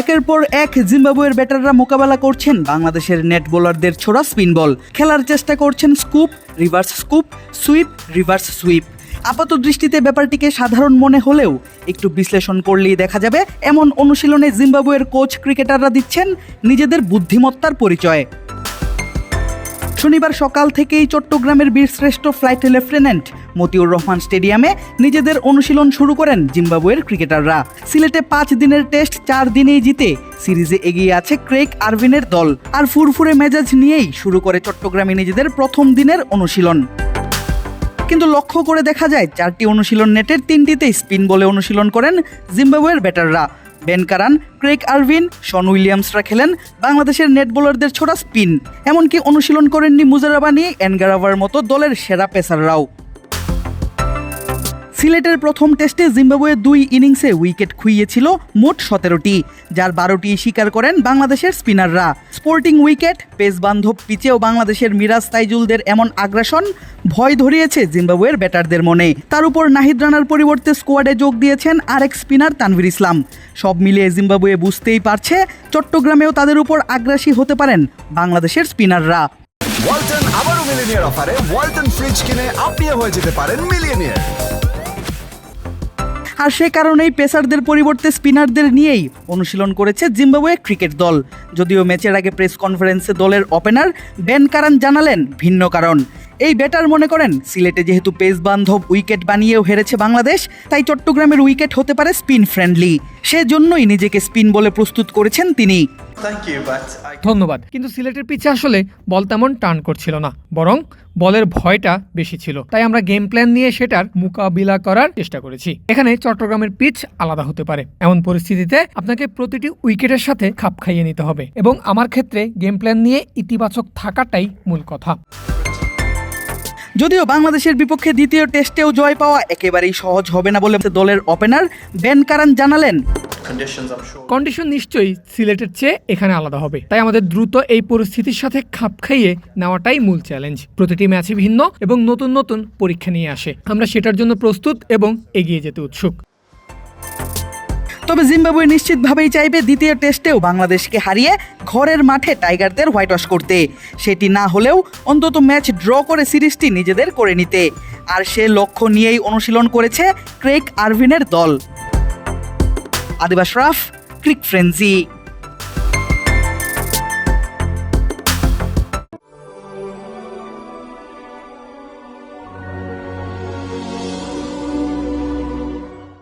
একের পর এক জিম্বাবুয়ের ব্যাটাররা মোকাবেলা করছেন বাংলাদেশের নেট বোলারদের ছোড়া স্পিন বল। খেলার চেষ্টা করছেন scoop, reverse scoop, sweep, reverse sweep. আপাত দৃষ্টিতে ব্যাপারটিকে সাধারণ মনে হলেও একটু বিশ্লেষণ করলেই দেখা যাবে, এমন অনুশীলনে জিম্বাবুয়ের কোচ ক্রিকেটাররা দিচ্ছেন নিজেদের বুদ্ধিমত্তার পরিচয়। শনিবার সকাল থেকেই চট্টগ্রামের বীরশ্রেষ্ঠ ফ্লাইট লেফটেন্যান্ট মতিউর রহমান স্টেডিয়ামে নিজেদের অনুশীলন শুরু করেন জিম্বাবুয়ের ক্রিকেটাররা। সিলেটে পাঁচ দিনের টেস্ট, চার দিনেই জিতে সিরিজে এগিয়ে আছে ক্রেক আরভিনের দল। আর ফুরফুরে মেজাজ নিয়েই শুরু করে চট্টগ্রামে নিজেদের প্রথম দিনের অনুশীলন। কিন্তু লক্ষ্য করে দেখা যায়, চারটি অনুশীলন নেটের তিনটিতে স্পিন বলে অনুশীলন করেন জিম্বাবুয়ের ব্যাটাররা। বেন কারান ক্রেক আরভিন শন উইলিয়ামসরা খেলেন বাংলাদেশের নেট বোলারদের ছোড়া স্পিন। এমনকি অনুশীলন করেননি মুজারাবানি, এনগারাভার মতো দলের সেরা পেসাররাও। সিলেটের প্রথম টেস্টে জিম্বাবুয়ে দুই ইনিংসে উইকেট খুইয়েছিল মোট সতেরোটি, যার বারোটি স্বীকার করেন বাংলাদেশের স্পিনাররা। স্পোর্টিং উইকেট পেস বান্ধব পিচেও বাংলাদেশের মিরাজ তাইজুলদের এমন আগ্রাসন ভয় ধরিয়েছে জিম্বাবুয়ের ব্যাটারদের মনে। তার উপর নাহিদ রানার পরিবর্তে স্কোয়াডে যোগ দিয়েছেন আরেক স্পিনার তানভীর ইসলাম। সব মিলিয়ে জিম্বাবুয়ে বুঝতেই পারছে চট্টগ্রামেও তাদের উপর আগ্রাসী হতে পারেন বাংলাদেশের স্পিনাররা। ওয়ালটন আবারও মিলিনিয়ার অফারে, ওয়ালটন ফ্রিজ কিনে আপনিও হয়ে যেতে পারেন মিলিয়নিয়ার। আর সে কারণেই পেসারদের পরিবর্তে স্পিনারদের নিয়েই অনুশীলন করেছে জিম্বাবুয়ে ক্রিকেট দল। যদিও ম্যাচের আগে প্রেস কনফারেন্সে দলের ওপেনার বেন কারান জানালেন ভিন্ন কারণ। এই ব্যাটার মনে করেন সিলেটে যেহেতু পেস বান্ধব উইকেট বানিয়েও হেরেছে বাংলাদেশ তাই চট্টগ্রামের উইকেট হতে পারে স্পিন ফ্রেন্ডলি। সেজন্যই নিজেকে স্পিন বলে প্রস্তুত করেছেন তিনি। ধন্যবাদ। কিন্তু সিলেটের পিচে আসলে বল তেমন টার্ন করছিল না বরং বলের ভয়টা বেশি ছিল। তাই আমরা গেম প্ল্যান নিয়ে সেটার মোকাবিলা করার চেষ্টা করেছি। এখানে চট্টগ্রামের পিচ আলাদা হতে পারে। এমন পরিস্থিতিতে আপনাকে প্রতিটি উইকেটের সাথে খাপ খাইয়ে নিতে হবে। এবং আমার ক্ষেত্রে গেম প্ল্যান নিয়ে ইতিবাচক থাকাটাই মূল কথা। যদিও বাংলাদেশের বিপক্ষে দ্বিতীয় টেস্টেও জয় পাওয়া একেবারেই সহজ হবে না বলে দলের ওপেনার বেন কারান জানালেন. কন্ডিশন নিশ্চয়ই সিলেটের চেয়ে এখানে আলাদা হবে। তাই আমাদের দ্রুত এই পরিস্থিতির সাথে খাপ খাইয়ে নেওয়াটাই মূল চ্যালেঞ্জ প্রতিটি ম্যাচে ভিন্ন এবং নতুন নতুন পরীক্ষা নিয়ে আসে। আমরা সেটার জন্য প্রস্তুত এবং এগিয়ে যেতে উৎসুক। তবে জিম্বাবুয়ে নিশ্চিতভাবেই চাইবে দ্বিতীয় টেস্টেও বাংলাদেশকে হারিয়ে ঘরের মাঠে টাইগারদের হোয়াইট ওয়াশ করতে। সেটি না হলেও অন্তত ম্যাচ ড্র করে সিরিজটি নিজেদের করে নিতে। আর সে লক্ষ্য নিয়েই অনুশীলন করেছে ক্রেক আরভিনের দল। আদিবাস রাফ, ক্রিক ফ্রেন্সি।